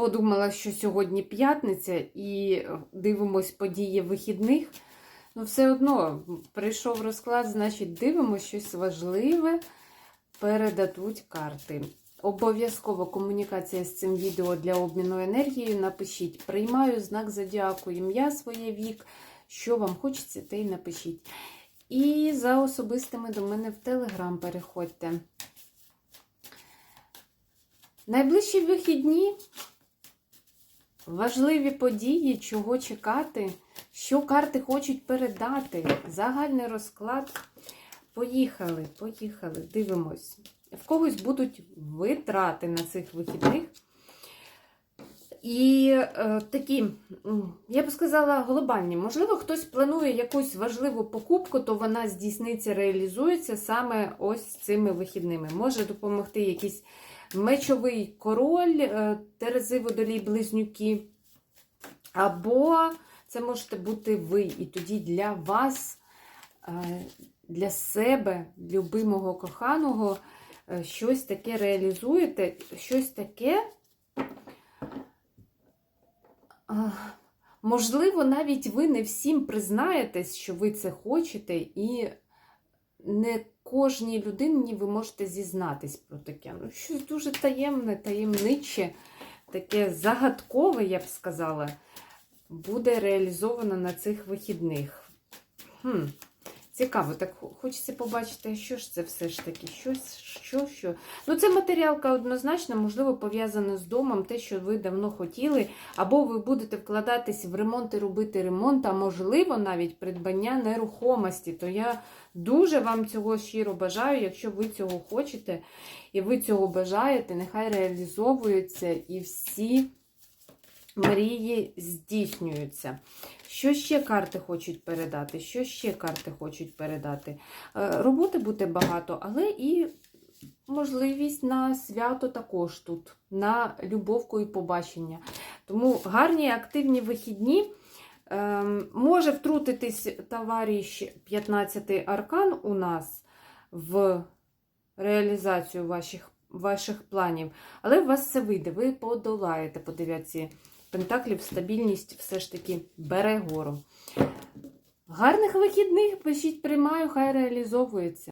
подумала, що сьогодні п'ятниця і дивимось події вихідних. Ну, все одно прийшов розклад, значить, дивимося щось важливе, передадуть карти. Обов'язково комунікація з цим відео для обміну енергією. Напишіть, приймаю знак зодіаку, ім'я своє вік, що вам хочеться, те й напишіть. І за особистими до мене в Телеграм переходьте. Найближчі вихідні важливі події, чого чекати, що карти хочуть передати. Загальний розклад. Поїхали, поїхали, дивимось. В когось будуть витрати на цих вихідних. І е, такі, я б сказала, глобальні. Можливо, хтось планує якусь важливу покупку, то вона здійсниться, реалізується саме ось цими вихідними. Може допомогти якийсь мечовий король, е, Терези водолій близнюки. Або це можете бути ви. І тоді для вас, е, для себе, любимого коханого, е, щось таке реалізуєте, щось таке. Можливо, навіть ви не всім признаєтесь, що ви це хочете, і не кожній людині ви можете зізнатись про таке. Ну, щось дуже таємне, таємниче, таке загадкове, я б сказала, буде реалізовано на цих вихідних. Хм. Цікаво, так хочеться побачити, що ж це все ж таки, щось, що, що. Ну, це матеріалка однозначно, можливо, пов'язана з домом, те, що ви давно хотіли, або ви будете вкладатись в ремонт і робити ремонт, а можливо, навіть придбання нерухомості. То я дуже вам цього щиро бажаю, якщо ви цього хочете і ви цього бажаєте, нехай реалізовуються і всі мрії здійснюються. Що ще карти хочуть передати? Що ще карти хочуть передати? Е, Роботи буде багато, але і можливість на свято також тут, на любовку і побачення. Тому гарні активні вихідні. Ем, Може втрутитись товариш 15-й аркан у нас в реалізацію ваших, ваших планів, але у вас все вийде, ви подолаєте по дев'ятці пентаклів, стабільність все ж таки бере гору. Гарних вихідних, пишіть, приймаю, хай реалізовується.